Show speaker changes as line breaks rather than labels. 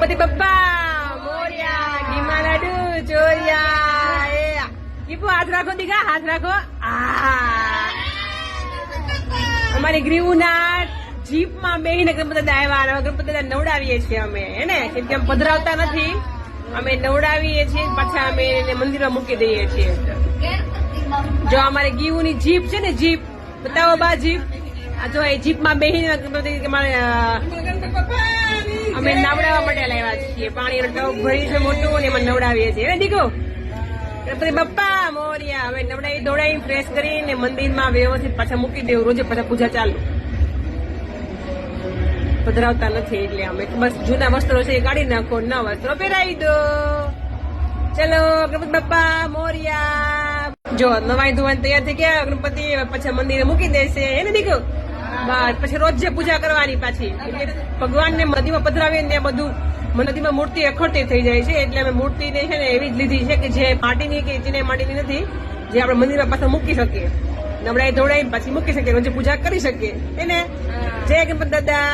ગણપતિ બપ્પા મોર્યા ઘીમા લાડુ ચોરિયા એ હાથ રાખો દીકા હાથ રાખો. અમારી ગ્રીવના જીપમાં બેહીને ગણપતિ દાવા ગણપતિ નવડાવીએ છીએ અમે, હે ને? કેમ કે પધરાવતા નથી. અમે નવડાવીએ છીએ, પાછા અમે એને મંદિરમાં મૂકી દઈએ છીએ. જો અમારે ગીવુની જીપ છે ને જીપ, બતાવો બા જીપ. આ જો એ જીપમાં બેહીને ગણપતિ અમારે અમે નવડાવવા માટે લાવ્યા છીએ. પાણી ભરી છે મોટું એમાં નવડાવીએ છીએ. હે, દીકુ? ગણપતિ મોરિયા, હવે નવડાવી દોડાવી ફ્રેશ કરીને મંદિરમાં વ્યવસ્થિત પાછા મૂકી દેવું. રોજે પાછા પૂજા ચાલુ. પધરાવતા નથી એટલે અમે બસ જૂના વસ્ત્રો છે એ કાઢી નાખો, નવા વસ્ત્રો પહેરાવી દો. ચલો, ગણપતિ બપ્પા, મોરિયા. જો નવાઈ ધોવાની તૈયાર થઈ ગયા, ગણપતિ પછી મંદિરે મૂકી દેશે. એને દીકરો પછી રોજ જે પૂજા કરવાની પાછી. ભગવાનને નદીમાં પધરાવીને ત્યાં બધું નદીમાં મૂર્તિ અખડતી થઈ જાય છે. એટલે અમે મૂર્તિને છે ને એવી જ લીધી છે કે જે માટીની કે ચીને માટીની નથી જે આપણે મંદિરમાં પાછા મૂકી શકીએ. નવડાઈ ધોળાઈ પછી મૂકી શકીએ રોજે પૂજા કરી શકીએ. એને જય ગણપત દાદા.